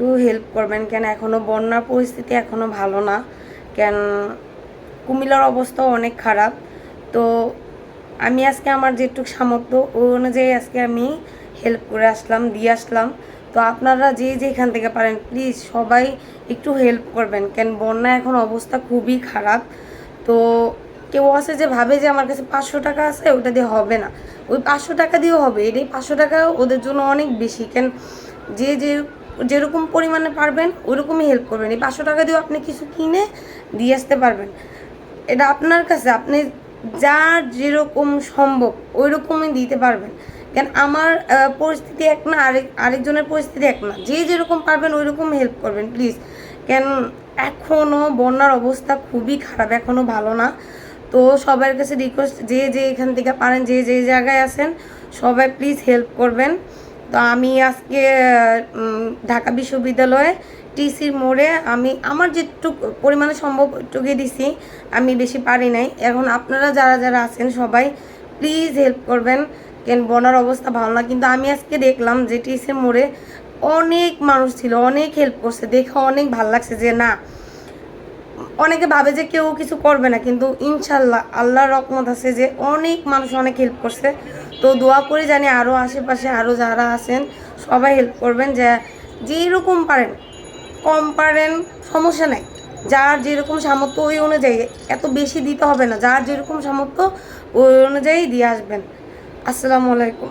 একটু হেল্প করবেন। কেন এখনও বন্যার পরিস্থিতি এখনও ভালো না। কেন কুমিল্লার অবস্থা অনেক খারাপ। তো আমি আজকে আমার যেটুকু সামর্থ্য, ওই অনুযায়ী আজকে আমি হেল্প করে আসলাম, দিয়ে আসলাম। তো আপনারা যে যেখান থেকে পারেন প্লিজ সবাই একটু হেল্প করবেন। কেন বন্যা এখন অবস্থা খুবই খারাপ। তো কেউ আছে যে ভাবে যে আমার কাছে পাঁচশো টাকা আছে, ওটা দিয়ে হবে না। ওই পাঁচশো টাকা দিয়েও হবে। এটাই পাঁচশো টাকা ওদের জন্য অনেক বেশি। কেন যে যে যেরকম পরিমাণে পারবেন, ওরকমই হেল্প করবেন। এই পাঁচশো টাকা দিয়েও আপনি কিছু কিনে দিয়ে আসতে পারবেন। এটা আপনার কাছে, আপনি যার যেরকম সম্ভব ওই রকমই দিতে পারবেন। কেন আমার পরিস্থিতি এক না, আরেক, আরেকজনের পরিস্থিতি এক না। যে যেরকম পারবেন ওই রকম হেল্প করবেন প্লিজ কেন এখনও বন্যার অবস্থা খুবই খারাপ এখনও ভালো না। তো সবার কাছে রিকোয়েস্ট যে যে এখান থেকে পারেন, যে যে জায়গায় আছেন, সবাই প্লিজ হেল্প করবেন। তো আমি আজকে ঢাকা বিশ্ববিদ্যালয়ে টিসির মোড়ে আমি, আমার যেটুক পরিমাণে সম্ভব টুকে দিছি, আমি বেশি পারি নাই। এখন আপনারা যারা যারা আছেন সবাই প্লিজ হেল্প করবেন, কেন বনার অবস্থা ভালো না। কিন্তু আমি আজকে দেখলাম যে টিসির মোড়ে অনেক মানুষ ছিল, অনেক হেল্প করছে। দেখে অনেক ভালো লাগছে যে না অনেকে ভাবে যে কেউ কিছু করবে না, কিন্তু ইনশাল্লাহ আল্লাহর রকমত আছে যে অনেক মানুষ অনেক হেল্প করছে। তো দোয়া করে জানি আরও আশেপাশে আরও যারা আছেন, সবাই হেল্প করবেন যে যেরকম পারেন, কম পারেন, সমস্যা নাই। যার যেরকম সামর্থ্য ওই অনুযায়ী, এত বেশি দিতে হবে না, যার যেরকম সামর্থ্য ওই অনুযায়ী দিয়ে আসবেন। আসসালামু আলাইকুম।